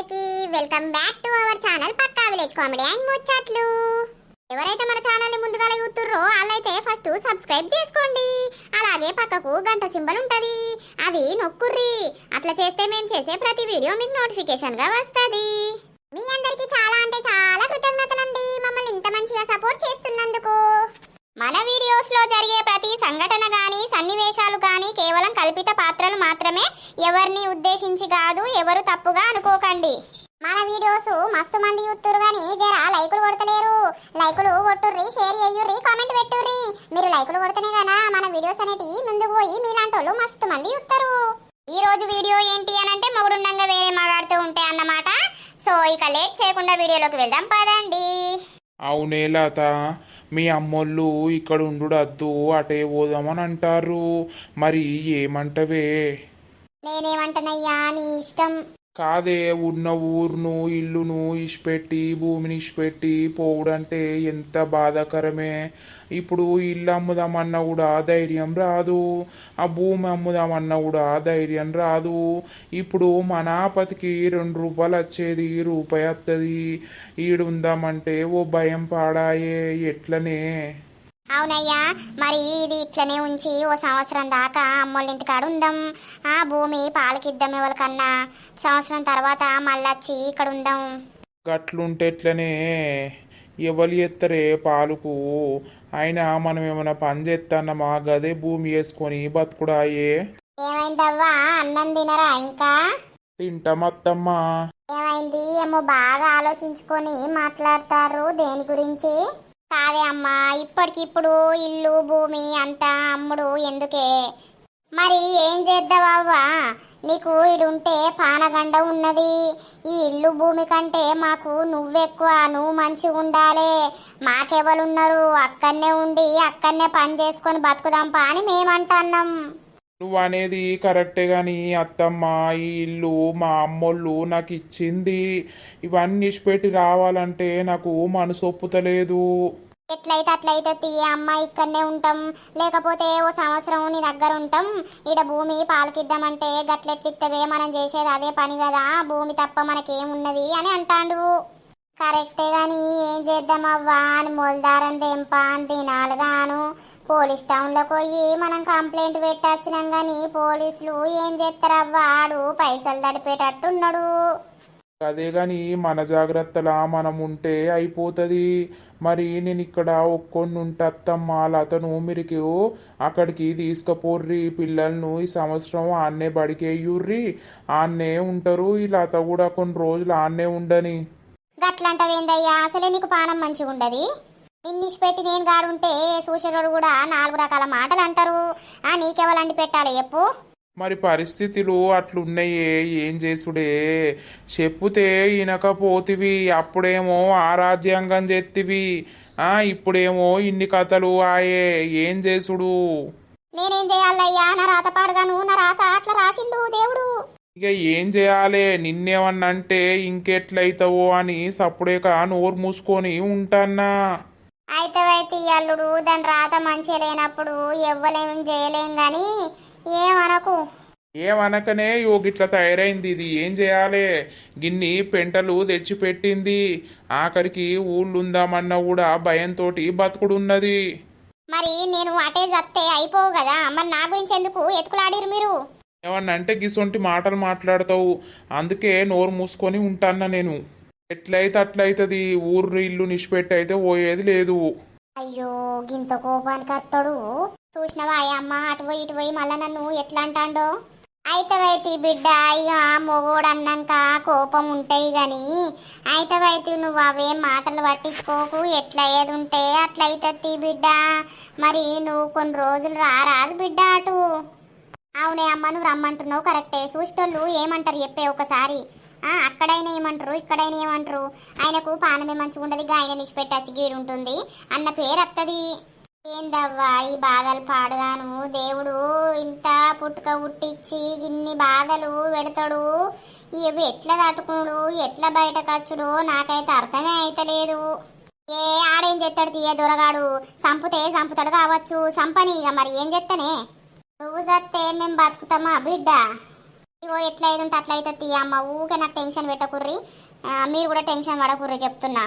అందరికీ welcome back to our channel Pakka village comedy and ముచ్చట్లు. ఎవరైతే మన ఛానల్ని ముందుగా చూస్తుర్రో వాళ్ళైతే ఫస్ట్ సబ్స్క్రైబ్ చేసుకోండి. అలాగే పక్కకు గంట సింబల్ ఉంటది. అది నొక్కుర్రి. అట్లా చేస్తే మేము చేసే ప్రతి వీడియో మీకు నోటిఫికేషన్గా వస్తది. మీ అందరికీ చాలా అంటే చాలా కృతజ్ఞతలండి. మమ్మల్ని ఇంత మంచిగా సపోర్ట్ చేస్తున్నందుకు. మన వీడియోస్లో జరిగే ప్రతి సంఘటన కానీ సన్నివేశాలు కానీ కేవలం కల్పిత పాత్రలు మాత్రమే ఎవరిని ఉద్దేశించి కాదు ఎవరు తప్పుగా అనుకోకండి. మన వీడియోస్ మస్తు మంది చూస్తురు కానీ జరా లైకులు కొడతలేరు. లైకులు కొట్టుర్రి షేర్ చేయుర్రి కామెంట్ పెట్టుర్రి. మీరు లైకులు కొడితేనే కదా మన వీడియోస్ అనేటివి ముందుకు పోయి మీలాంటి వాళ్ళు మస్తు మంది చూస్తారు ఈ రోజు వీడియో ఏంటి అని అంటే మొగుడుండంగా వేరే మగాడుతూ ఉంటాయి అన్నమాట. సో ఇక లేట్ చేయకుండా వీడియోలోకి వెళ్దాం పదండి. అవునే లత. మీ అమ్మోళ్ళు ఇక్కడ ఉండుడద్దు అటే పోదామని అంటారు. మరి ఏమంటవే? నేనేమంటనయ్యా నీ ఇష్టం. కాదే ఉన్న ఊరును ఇల్లును ఇష్పెట్టి భూమిని ఇష్పెట్టి పోవుడంటే ఎంత బాధాకరమే. ఇప్పుడు ఇల్లు అమ్ముదామన్నా కూడా ధైర్యం రాదు. ఆ భూమి అమ్ముదామన్నా కూడా ధైర్యం రాదు. ఇప్పుడు మన ఆపతికి రెండు రూపాయలు వచ్చేది రూపాయి వస్తుంది ఈడుందామంటే ఓ భయం పాడాయే ఎట్లనే. అవునయ్యా మరి ఇది ఇట్లనే ఉంచి ఓ సంవత్సరం దాకా అమ్మోళ్ళ ఇంటికాడ ఉందాం. ఆ భూమి పాలకిద్దాం ఎవరికన్నా. సంవత్సరం తర్వాత మళ్ళొచ్చి ఇక్కడ ఉందాం. గట్లుంటే ఎట్లనే ఎవరు ఎత్తరే పాలుకు. అయినా మనం ఏమైనా పని చేస్తానమా గదే భూమి వేసుకొని బతుకుడాయే. ఏమైందవ్వా? అన్నం తినరా ఇంకా? తింటామత్తమ్మా ఏమైంది? ఏమో బాగా ఆలోచించుకొని మాట్లాడతారు దేని గురించి? కాదే అమ్మా ఇప్పటికిప్పుడు ఇల్లు భూమి అంతా అమ్ముడు ఎందుకే? మరి ఏం చేద్దావవ్వా నీకు ఇడుంటే పానగండ ఉన్నది. ఈ ఇల్లు భూమి కంటే మాకు నువ్వెక్కువ నువ్వు మంచిగా ఉండాలే. మాకెవరున్నారు? అక్కడనే ఉండి అక్కడనే పని చేసుకొని బతుకుదాంపా అని మేమంటున్నాం. నువ్వు అనేది కరెక్టే కానీ అత్తమ్మ ఈ ఇల్లు మా అమ్మోళ్ళు నాకు ఇచ్చింది ఇవన్నీ ఇచ్చిపెట్టి రావాలంటే నాకు మనసు ఒప్పుతలేదు. ఎట్లయితే అట్లయితే తీ అమ్మ ఇక్కడనే ఉంటాం. లేకపోతే ఓ సంవత్సరం నీ దగ్గర ఉంటాం. ఈడ భూమి పాలకిద్దామంటే గట్లెట్లిత్తవే మనం చేసేది అదే పని కదా భూమి తప్ప మనకేమున్నది అని అంటాండు. కరెక్టే కానీ ఏం చేద్దామవ్వా అని మొలదారం దెంప అని తినాలిగాను పోలీస్ టౌన్లోకి పోయి మనం కంప్లైంట్ పెట్టొచ్చినాం కానీ పోలీసులు ఏం చేస్తారవ్వా ఆడు పైసలు తడిపేటట్టున్నాడు. అదే కానీ మన జాగ్రత్తలా మనం ఉంటే అయిపోతుంది. మరి నేను ఇక్కడ ఒక్కొని ఉంటే అత్తమ్మ లతను అక్కడికి తీసుకుపోర్రి పిల్లలను ఈ సంవత్సరం ఆన్నే బడికేయుర్రి ఆన్నే ఉంటారు ఈ లత కూడా కొన్ని రోజులు ఆన్నే ఉండని. గట్లంటవేందయ్యా అసలే నీకు పానం మంచిగా ఉండదు నిన్నిష్ పెట్టి నేను గాడుంటే చూసేటోడు కూడా నాలుగు రకాల మాటలు అంటారు ఆ నీకెవలంటి పెట్టాలి చెప్పు. మరి పరిస్థితులు అట్లున్నాయే ఏం చేసుడే? చెప్పుతే ఇనకపోతివి అప్పుడేమో ఆరాజ్యాంగం చెత్తివి. ఆ ఇప్పుడేమో ఇన్ని కథలు ఆయే ఏం చేసుడు? నేనేం చేయాలయ్యా? నా రాత పాడుగాను నా రాత అట్లా రాసిండు దేవుడు. ఇక ఏం చేయాలి? నిన్నేమన్నంటే ఇంకెట్లయితావో అని సప్పుడేక నోరు మూసుకొని ఉంటాన్నా. అయితే అల్లుడు దాని రాత మంచిగా లేనప్పుడు ఎవ్వలేం చేయలేం గాని ఏమనకు? ఏమనకనే యోగిట్లా తయారైంది ఇది. ఏం చేయాలి? గిన్ని పెంటలు తెచ్చిపెట్టింది. ఆఖరికి ఊళ్ళుందామన్నా కూడా భయంతోటి బతుకుడున్నది. మరి నేను అటే జత్తే అయిపోవు కదా? మరి నా గురించి ఎందుకు ఎత్తుకులాడిరు మీరు? ఏమన్నంటే గిసొంటి మాటలు మాట్లాడతావు. అందుకే నోరు మూసుకొని ఉంటాన్నా నేను. ఎట్లయితే అట్లయితది ఊరు ఇల్లు నిష్పెట్టి అయితే పోయేది లేదు. అయ్యో గింత కోపానికి అత్తడు. చూసినవా అమ్మ అటు పోయి ఇటు పోయి మళ్ళా నన్ను ఎట్లా అంటాండో అయితవైతి బిడ్డ ఇక మొగోడు అన్నాక కోపం ఉంటాయి గాని. అయితవైతి నువ్వు అవేం మాటలు పట్టించుకోకు. ఎట్లా ఏది ఉంటే అట్లా బిడ్డ. మరి నువ్వు కొన్ని రోజులు రారాదు బిడ్డ అటు. అవునే అమ్మ నువ్వు రమ్మంటున్నావు కరెక్టే. చూసేటోళ్ళు ఏమంటారు చెప్పే ఒకసారి. ఆ, అక్కడైనా ఏమంటారు ఇక్కడైనా ఏమంటారు? ఆయనకు పానమే మంచిగా ఉండదు ఆయన నిష్పెట్టచ్చి గీడు ఉంటుంది అన్న పేరు వస్తుంది ఏందవ్వా ఈ బాధలు పాడుగాను. దేవుడు ఇంత పుట్టుక పుట్టించి ఇన్ని బాధలు పెడతాడు. ఇవి ఎట్లా తట్టుకుడు ఎట్లా బయటకచ్చుడు నాకైతే అర్థమే అయితలేదు. ఏ ఆడేం చేస్తాడు తీయ దొరగాడు? సంపుతే సంపుతాడు కావచ్చు. సంపని ఇక మరి ఏం చేస్తానే నువ్వు చస్తే మేము బతుకుతామా బిడ్డ? ఇగో ఎట్లా అయితే ఉంటే అట్లా అయితే అమ్మ ఊకే నాకు టెన్షన్ పెట్టకుర్రి. మీరు కూడా టెన్షన్ పడకుర్రి చెప్తున్నా.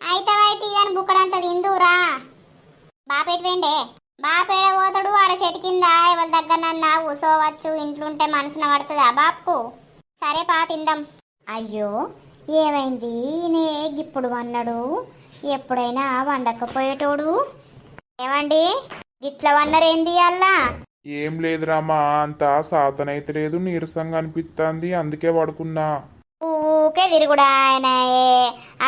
అయితే అయితే కానీ బుక్కడంతా తిందురా బాపేట వేండే బాపేడ పోతాడు? ఆడ చెట్టు కింద ఎవరి దగ్గరనన్నా కూసోవచ్చు? ఇంట్లుంటే మనసున పడుతుందా బాపుకు సరే పా తిందాం. అయ్యో ఏమైంది? నే ఇప్పుడు వన్నాడు. ఎప్పుడైనా వండకపోయేటోడు. ఏమండి? ఇట్లా వన్నరేంది అల్లా? ఏం లేదురామా అంతా సాతనైతే లేదు నీరసంగా అనిపిస్తుంది అందుకే పడుకున్నా. ఊకే తిరుగుడా ఆయన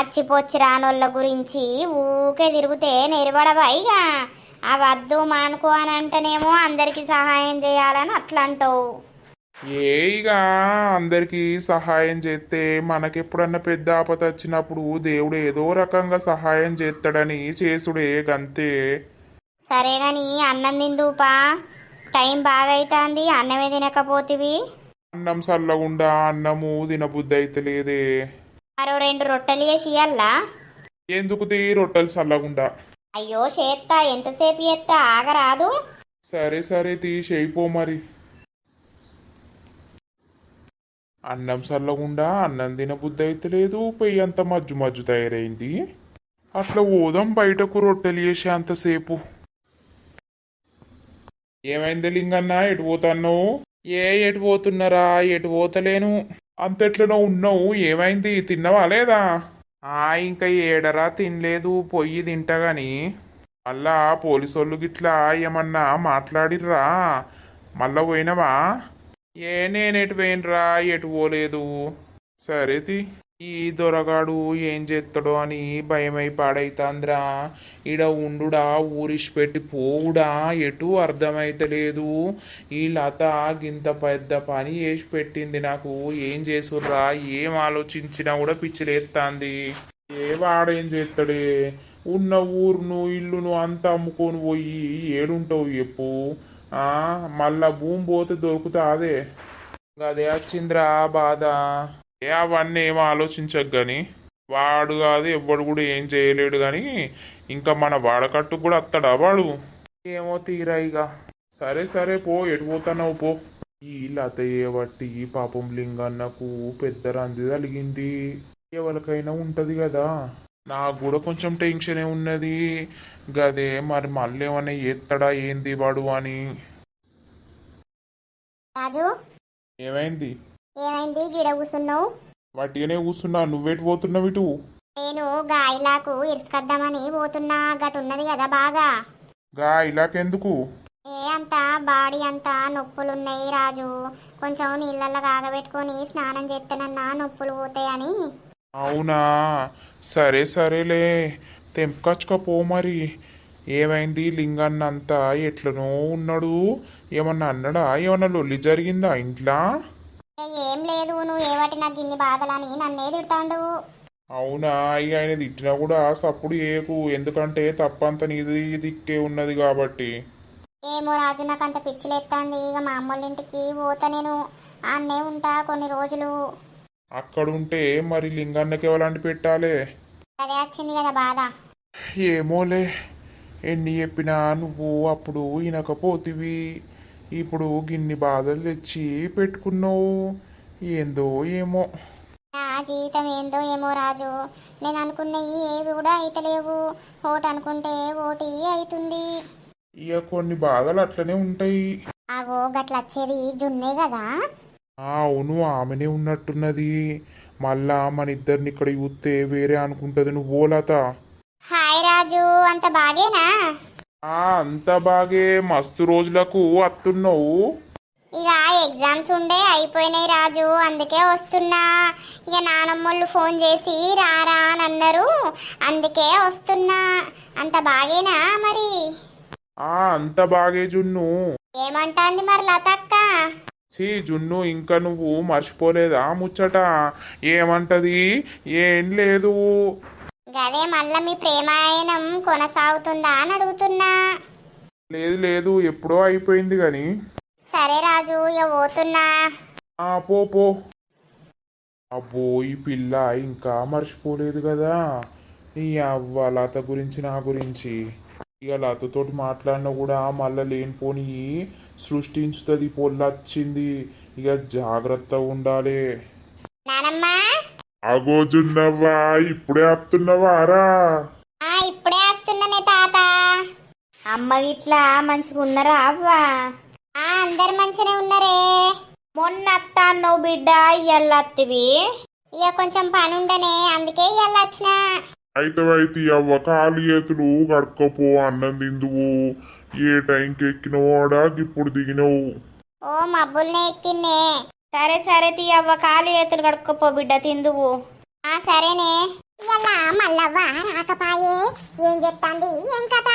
అచ్చిపోచ్చి రానోళ్ళ గురించి ఊకే తిరిగితే నెరబడవా ఇక ఆ వద్దు మానుకో అని అంటేనేమో అందరికి సహాయం చేయాలని అట్లా అంటావు ఏ ఇక అందరికీ సహాయం చేస్తే మనకెప్పుడన్నా పెద్ద ఆపద వచ్చినప్పుడు దేవుడు ఏదో రకంగా సహాయం చేస్తాడని చేసుడే గంతే. సరే గాని అన్నం తిందుపా. టైం బాగా అవుతుంది అన్నమే తినకపోతివి. అన్నం చల్లగుండా అన్నము తినబుద్ధి అయితే లేదే. మరో రెండు రొట్టెలు ఇయ్యాలా ఎందుకు తీ రొట్టెలు చల్లగుండా అయ్యో చేత్తా ఎంతసేపు చేత్తా ఆగరాదు. సరే సరే తీ చేయిపో మరి. అన్నం చల్లగుండా అన్నం తినబుద్ధి అయితే లేదు పొయ్యి అంత మజ్జు మజ్జు తయారైంది. అట్లా ఓదాం బయటకు రొట్టెలు చేసే అంతసేపు. ఏమైంది లింగన్న? ఎటు పోతున్నావు? ఏ ఎటు పోతున్నారా? ఎటు పోతలేను? అంతెట్లనో ఉన్నావు. ఏమైంది? తిన్నవా లేదా? ఆ ఇంకా ఏడరా తినలేదు. పొయ్యి తింటా గాని. మళ్ళా పోలీసోళ్ళు గిట్లా ఏమన్నా మాట్లాడిర్రా? మళ్ళా పోయినవా? ఏ నేనెటు పోయినరా? ఎటు పోలేదు? సరే తి. ఈ దొరగాడు ఏం చేస్తాడో అని భయమై పాడైతాంద్రా. ఈడ ఉండుడా ఊరిషిపెట్టి పోవుడా? ఎటు అర్థమైతలేదు. ఈ లత గింత పెద్ద పని చేసి పెట్టింది నాకు. ఏం చేసుర్రా? ఏం ఆలోచించినా కూడా పిచ్చిలేస్తాంది ఏ వాడేం చేస్తాడే ఉన్న ఊరును ఇల్లును అంతా అమ్ముకొని పోయి ఏడుంటావు చెప్పు. మళ్ళా భూమి పోతే దొరుకుతా అదే అదే వచ్చిందిరా బాధ. ఏ అవన్నీ ఏమో ఆలోచించకు గాని. వాడు కాదు ఎవ్వడు కూడా ఏం చేయలేడు గాని ఇంకా మన వాడకట్టు కూడా అత్తడా వాడు? ఏమో తీరా ఇక సరే సరే పో ఎటు పోతున్నావు పో. ఈ లత బట్టి పాపం లింగన్నకు పెద్ద రంది తలిగింది ఎవరికైనా ఉంటది కదా. నాకు కూడా కొంచెం టెన్షనే ఉన్నది. గదే మరి మళ్ళీ ఏమైనా ఎత్తడా ఏంది వాడు అని. రాజు? ఏమైంది? ఏమైంది? గిడ కూసున్నావు వాటిగానే కూర్చున్నా నువ్వేటి పోతున్నావు ఇటు? నేను గాయలాకు ఇరుసుకద్దామని పోతున్నా. గటు ఉన్నది కదా బాగా. గా ఇలాకెందుకు ఏ అంతా? బాడీ అంతా నొప్పులున్నాయి రాజు. కొంచెం నీళ్ళల్లో కాగబెట్టుకొని స్నానం చేస్తేనన్నా నొప్పులు పోతాయని. అవునా? సరే సరేలే. తెంపుకొచ్చుకపో మరి. ఏమైంది? లింగన్న అంతా ఎట్లనో ఉన్నాడు. ఏమన్నా అన్నాడా? ఏమన్నా లొల్లి జరిగిందా ఇంట్లో? ఏ, లేదు నువ్వు ఏవాటి నాకు ఇన్ని బాధలని నన్నే తిడతాండు. అవునా ఇక ఆయన తిట్టినా కూడా సప్పుడు ఏకు ఎందుకంటే తప్పంత నీది దిక్కే ఉన్నది కాబట్టి. ఏమో రాజు నాకు అంత పిచ్చిలేస్తుంది ఇక మా అమ్మోళ్ళ ఇంటికి పోతా నేను. ఆన్నే ఉంటా కొన్ని రోజులు. అక్కడుంటే మరి లింగన్నకి ఎవలాంటి పెట్టాలే? అదే వచ్చింది కదా బాధ. ఏమోలే ఎన్ని చెప్పినా నువ్వు అప్పుడు వినకపోతివి. ఇప్పుడు గిన్ని బాధలు తెచ్చి పెట్టుకున్నావు. ఏందో ఏమో. నా జీవితం ఏందో ఏమో రాజు. నేను అనుకున్నవి ఏవి కూడా అయితలేవు. ఓటు అనుకుంటే ఓటి అవుతుంది ఇక కొన్ని బాధలు అట్లనే ఉంటాయి. ఆగో గట్ల వచ్చేది జున్నే కదా. అవును ఆమెనే ఉన్నట్టున్నది. మళ్ళా మన ఇద్దరిని ఇక్కడ చూస్తే వేరే అనుకుంటది నువ్వు ఓలత హాయ్ రాజు అంత బాగేనా? అంత బాగే మస్తు రోజులకు వస్తున్నావు ఇక ఎగ్జామ్స్ ఉండే అయిపోయినాయి రాజు అందుకే వస్తున్నా. ఇక నానమ్మోళ్ళు ఫోన్ చేసి రారా అని అన్నారు అందుకే వస్తున్నా. అంత బాగేనా మరి? ఆ అంత బాగే జున్ను. ఏమంటాంది మరి లతక్క? ఛీ జున్ను ఇంకా నువ్వు మర్చిపోలేదా ముచ్చట? ఏమంటది? ఏం లేదు. గదే మళ్ళా మీ ప్రేమాయణం కొనసాగుతుందా అని అడుగుతున్నా. లేదు లేదు ఎప్పుడో అయిపోయింది కానీ సరే రాజు ఇక పోతున్నా. ఆ పో పో. అబ్బో ఈ పిల్ల ఇంకా మర్చిపోలేదు కదా. ఈ అవ్వ లత గురించి నా గురించి. ఇక లతతోటి మాట్లాడినా కూడా మళ్ళా లేనిపోని సృష్టించుతుంది పొల్లొచ్చింది ఇక జాగ్రత్తగా ఉండాలి. అగోజున్నవ్వా ఇప్పుడే వస్తున్నావారా ఆ ఇప్పుడే వస్తున్నానే తాత. అమ్మ గిట్లా మంచిగా ఉన్నారా అవ్వా? ఆ అందరు మంచిగానే ఉన్నారే. మొన్న అత్త అన్నవు బిడ్డ ఇయ్యల్లత్తివి ఇక కొంచెం పని ఉండనే అందుకే ఇవాళ వచ్చిన. అయితే అయితే అవ్వ కాలు చేతులు కడుక్కపో అన్నం తిందువు. ఏ టైంకి ఎక్కినవాడా ఇప్పుడు దిగినవు. ఓ మబ్బుల్నే ఎక్కిన్నే. సరే సరే తీ అవ్వ. కాలు చేతులు కడుక్కోపో బిడ్డ తిందువు. ఆ సరేనే. ఇలా మల్లవ్వ రాకపాయే. ఏం చెప్తాంది? ఏం కథ?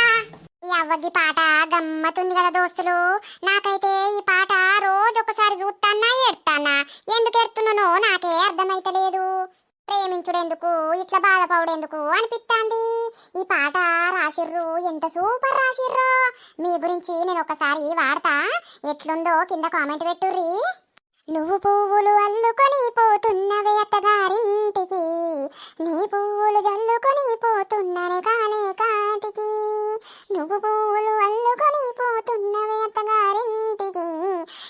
ఈ అవ్వకి పాట గమ్మతుంది కదా దోస్తులు. నాకైతే ఈ పాట రోజు ఒకసారి చూస్తానా ఎడతానా ఎందుకు ఎడుతున్నానో నాకే అర్థమైతలేదు. ప్రేమించుడెందుకు? ఇట్లా బాధపడుడెందుకు అనిపిస్తాంది ఈ పాట రాసిర్రు ఎంత సూపర్ రాసిర్రు. మీ గురించి నేను ఒకసారి వాడతా. ఎట్లుందో కింద కామెంట్ పెట్టుర్రీ. నువ్వు పువ్వులు అల్లుకొని పోతున్నవే అత్తగారింటికి. నీ పువ్వులు జల్లుకొని పోతున్ననే కానే కాటికి. నువ్వు పువ్వులు అల్లుకొని పోతున్నవే అత్తగారింటికి.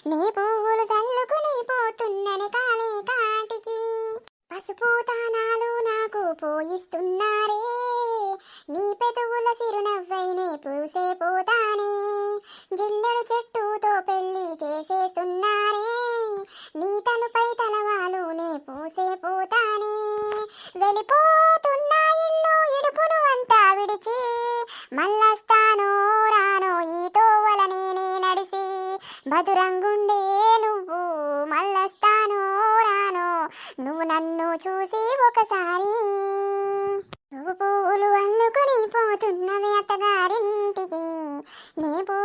నీ పువ్వులు జల్లుకొని పోతున్ననే కానే కాటికి. పసుపు తానాలు నాకు పోయిస్తున్నారే. నీ పెదవుల సిరునవ్వైనే పూసే పోతానే. జిల్లెడు చెట్టుతో పెళ్ళి చేసేస్తున్నా నీ తనుపై తలవాలునే పూసే పోతానే వెళ్ళిపోతున్నా ఇల్లు ఇడుపును అంతా విడిచి. మళ్ళస్తానో రానో ఈ తోవల నేనే నడిసి బదురంగుండే నువ్వు మళ్ళస్తాను రాను నువ్వు నన్ను చూసి ఒకసారి. నువ్వు పూలు అల్లుకొని పోతున్నవి అత్తగారింటికి. నీ పూ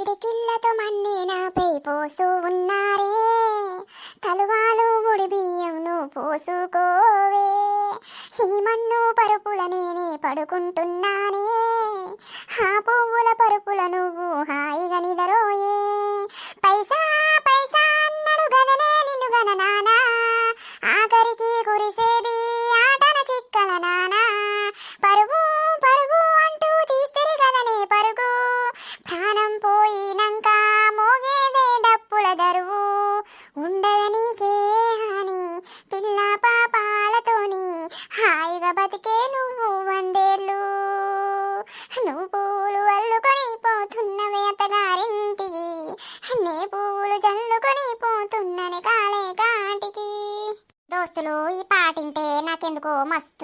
పిడికిళ్ళతో మన్నే నాపై పోసు ఉన్నారే. తలువాలు ఉడిబియ్యంను పోసుకోవే. ఈ మన్ను పరుపుల నేనే పడుకుంటున్నానే. ఆ పువ్వుల పరుపుల నువ్వు హాయిగా నిదరోయే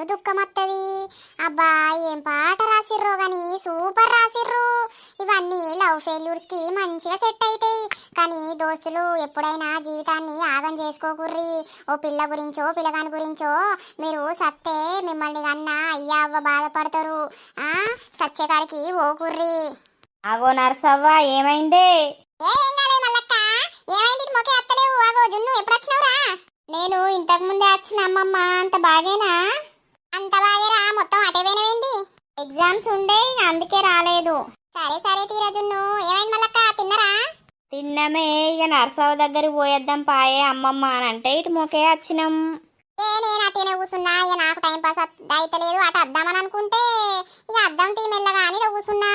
దుఃఖం వస్తుంది అబ్బా ఏం పాట రాసిర్రో గాని సూపర్ రాసిర్రు. ఇవన్నీ లవ్ ఫెయిల్యూర్స్కి మంచిగా సెట్ అవుతాయి కానీ దోస్తులు ఎప్పుడైనా జీవితాన్ని ఆగం చేసుకోకుర్రి. ఓ పిల్ల గురించో పిల్లగాని గురించో మీరు సత్తే మిమ్మల్ని కన్నా అయ్యా అవ్వ బాధపడతారు. ఆ? సచ్చేకాడికి ఓకుర్రి అగో నర్సవ్వ ఏమైందే? ఆగో నేను ఇంతకు ముందే వచ్చిన అమ్మమ్మ అంత బాగేనా? అంత బాగేరా మొత్తం అటే పోయినవేంది? ఎగ్జామ్స్ ఉండే అందుకే రాలేదు. సరే సరే తీరా జున్ను ఏమైంది మల్లక్క తిన్నరా? తిన్నమే ఇక నర్సవ్వ దగ్గరికి పోయేద్దాం పాయే అమ్మమ్మ అని అంటే ఇటు మొకే వచ్చినాం. ఏ నేను అటేనే కూర్చున్నా ఇక నాకు టైం పాస్ అయితలేదు అటు వద్దామని అనుకుంటే ఇక అద్దం తీ మెల్లగా అని కూర్చున్నా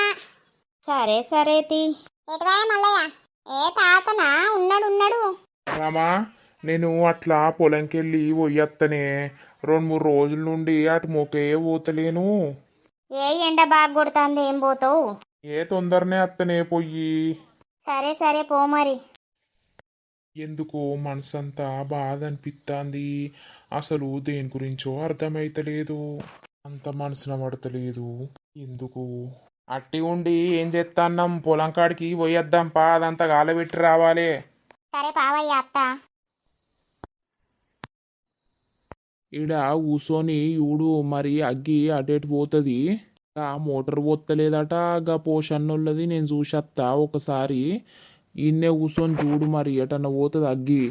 సరే సరే తీ. ఎటువా మల్లయ్య? ఏ తాతనా? ఉన్నాడు ఉన్నాడు. రామా నేను అట్లా పొలంకెళ్ళి పోయత్తనే రెండు మూడు రోజుల నుండి అటు మొకే పోతలేను. ఏ ఎండ బాగా కొడుతుంది ఏం పోతావు? ఏ తొందరనే అత్తనే పొయ్యి సరే సరే పో మరి. ఎందుకో మనసంతా బాధ అనిపిస్తుంది అసలు దేని గురించో అర్థమైతలేదు. అంత మనసున పడతలేదు. ఎందుకు? అట్టి ఉండి ఏం చేస్తాన్నాం పొలం కాడికి పోయొద్దాం పా అదంతా గాలబెట్టి రావాలి. సరే పావయ్య అత్త. ఈడ కూసోని ఈడు మరి అగ్గి అటేటు పోతుంది. ఆ మోటార్ పోతలేదట గా పోషన్నోళ్ళది నేను చూసేస్తా ఒకసారి. ఈయన్నే కూర్చొని చూడు మరి ఎటన్నా పోతుంది అగ్గి.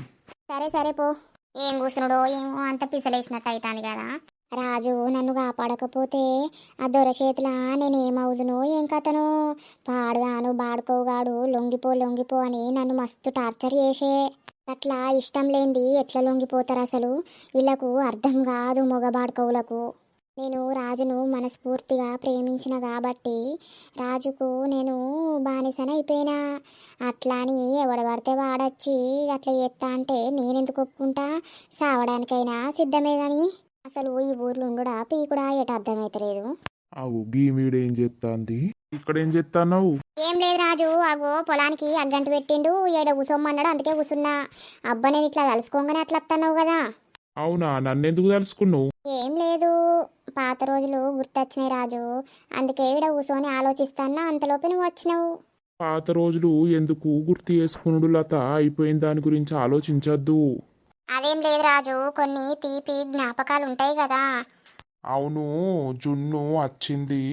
సరే సరే పో. ఏం కూసునుడో ఏమో అంత పిసలేసినట్టు అవుతాను కదా. రాజు నన్ను కాపాడకపోతే ఆ దొర చేతుల నేనేమవుదునో ఏం కథను? పాడుగాను బాడుకోగాడు లొంగిపో లొంగిపో అని నన్ను మస్తు టార్చర్ చేసే. అట్లా ఇష్టం లేనిది ఎట్లా లొంగిపోతారు అసలు? వీళ్ళకు అర్థం కాదు మగబాడుకవులకు. నేను రాజును మనస్ఫూర్తిగా ప్రేమించిన కాబట్టి రాజుకు నేను బానిసన అయిపోయినా అట్లా అని ఎవడ పడితే వాడొచ్చి అట్లా చేస్తా అంటే నేనెందుకు ఒప్పుకుంటా? సావడానికైనా సిద్ధమే గాని. అసలు ఈ ఊర్లో ఉండడా పీకుడా ఎటు అర్థమైతలేదు. అవు గీమీడేం చెప్తాంది ఇక్కడ ఏం చెప్తాన్నావు ఏం లేదు రాజు అగో పొలానికి అగ్గంట పెట్టిండు ఏడ కూసోమన్నాడు అందుకే కూసున్నా. అబ్బా నేను ఇట్లా తలుసుకోగానే అట్లా వస్తున్నావు కదా. అవునా నన్నెందుకు తలుసుకున్నావు? ఏం లేదు పాత రోజులు గుర్తొచ్చినాయి రాజు. అందుకే ఈడ కూర్చొని ఆలోచిస్తానా అంతలోపు నువ్వు వచ్చినావు. పాత రోజులు ఎందుకు గుర్తు చేసుకునుడు లత? అయిపోయిన దాని గురించి ఆలోచించద్దు. అదేం లేదు రాజు కొన్ని తీపి జ్ఞాపకాలు ఉంటాయి కదా. అవును జున్ను వచ్చింది.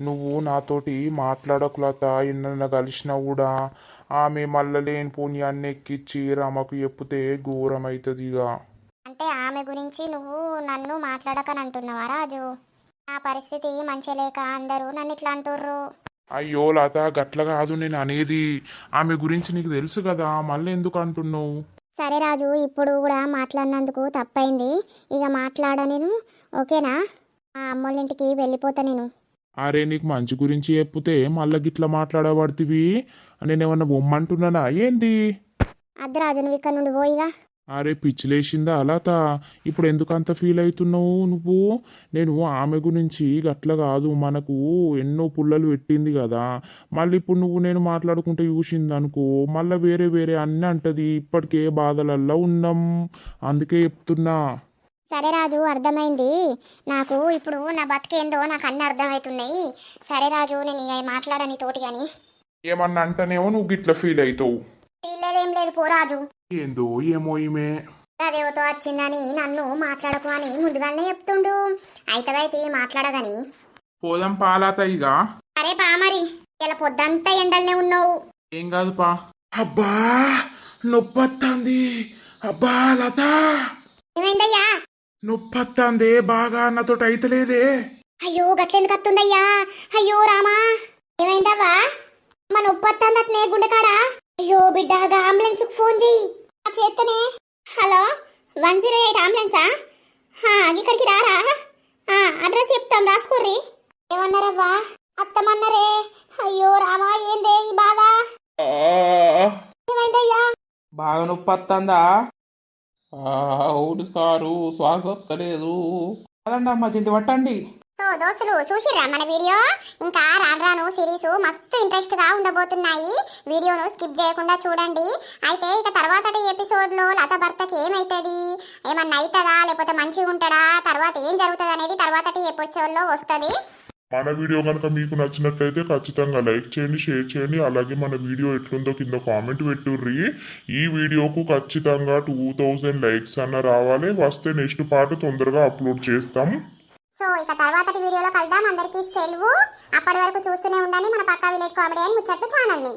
నువ్వు నాతోటి మాట్లాడకు లత ఎన్న కలిసినా కూడా ఆమె మళ్ళా లేని పుణ్యాన్ని ఎక్కిచ్చి రమకు చెప్తే ఘోరం అవుతుంది ఇక అంటే ఆమె గురించి నువ్వు నన్ను మాట్లాడకని అంటున్నావా రాజు? నా పరిస్థితి మంచిగా లేక అందరూ నన్ను ఇట్లా అంటుర్రు అయ్యో లత గట్ల కాదు నేను అనేది. ఆమె గురించి నీకు తెలుసు కదా మళ్ళీ ఎందుకు అంటున్నావు? సరే రాజు ఇప్పుడు కూడా మాట్లాడినందుకు తప్పైంది. ఇక మాట్లాడ నేను ఓకేనా? మా అమ్మోళ్ళ ఇంటికి వెళ్ళిపోతా నేను. అరే నీకు మంచి గురించి చెప్తే మళ్ళీ గిట్ల మాట్లాడబడుతుంది నేనేమన్నా బొమ్మంటున్నానా? ఏంది? అద్దు రాజు నువ్వు ఇక్కడ నుండి పోయిగా అరే పిచ్చిలేసిందా లత? ఇప్పుడు ఎందుకు అంత ఫీల్ అవుతున్నావు నువ్వు? నేను ఆమె గురించి గట్ల కాదు మనకు ఎన్నో పుల్లలు పెట్టింది కదా. మళ్ళీ ఇప్పుడు నువ్వు నేను మాట్లాడుకుంటే చూసింది అనుకో మళ్ళీ వేరే వేరే అన్నీ అంటది. ఇప్పటికే బాధలల్లో ఉన్నాం. అందుకే చెప్తున్నా. సరే రాజు అర్థమైంది. నాకు ఇప్పుడు నా బతికేందో నాకు అన్ని అర్థమవుతున్నాయి. సరే రాజు నేను ఇక మాట్లాడని తోటి కానీ ఏమన్నా అంటేనేమో నువ్వు గిట్ల ఫీల్ అవుతావు లేదేం లేదు పో రాజు. ఏందో ఏమో ఈమె. అదేవతో వచ్చిందని నన్ను మాట్లాడకు అని ముందుగానే చెప్తుండు. అయితే మాట్లాడగాని. పోదాం పాలాత ఇక సరే పా మరి. ఇలా పొద్దంతా ఎండల్నే ఉన్నావు. ఏం కాదు పా. అబ్బా నొప్పొత్తంది. అబ్బా లత. ఏమైందయ్యా? నొప్పొత్తంది బాగా నాతోటి అయితలేదే అయ్యో గట్లెందుకు వస్తుందయ్యా అయ్యో రామా! ఏమైందవ్వా? మన ఉప్పత్తంది అట్నే గుండెకాడా? అయ్యో బిడ్డగా అంబులెన్స్కు ఫోన్ చెయ్యి. ఆ చేత్తనే. హలో వన్ జీరో ఎయిట్ అంబులెన్సా? ఇక్కడికి రారా? అడ్రస్ చెప్తాం రాసుకోర్రి. ఏమన్నారవ్వా? అత్తమన్నారే. అయ్యో రామా ఏందే ఈ బాధ? ఏమైందయ్యా? బాగా నొప్పి వస్తుందా అవును సారు శ్వాస వస్తలేదు అదండి అమ్మ జల్ది పట్టండి. సో దోస్తులు చూసిర్రా మన వీడియో? ఇంకా రాను రాను సిరీస్ మస్తు ఇంట్రెస్ట్గా ఉండబోతున్నాయి. వీడియోను స్కిప్ చేయకుండా చూడండి. అయితే ఇక తర్వాత ఎపిసోడ్లో లత భర్తకి ఏమైతుంది? ఏమన్నా అవుతుందా లేకపోతే మంచిగా ఉంటాడా తర్వాత ఏం జరుగుతుంది అనేది తర్వాత ఎపిసోడ్లో వస్తుంది. మన వీడియో కనుక మీకు నచ్చినట్లయితే ఖచ్చితంగా లైక్ చేయండి షేర్ చేయండి. అలాగే మన వీడియో ఎట్లుందో కింద కామెంట్ పెట్టుర్రి. ఈ వీడియోకు ఖచ్చితంగా టూ థౌజండ్ లైక్స్ అన్న రావాలి. వస్తే నెక్స్ట్ పార్ట్ తొందరగా అప్లోడ్ చేస్తాం. సో ఇక తర్వాత వీడియోలో కలుద్దాం. అందరికీ సెలవు. అప్పటి వరకు చూస్తూనే ఉండండి మన పక్కా విలేజ్ కామెడీ అని ముచ్చట్లు ఛానల్ని.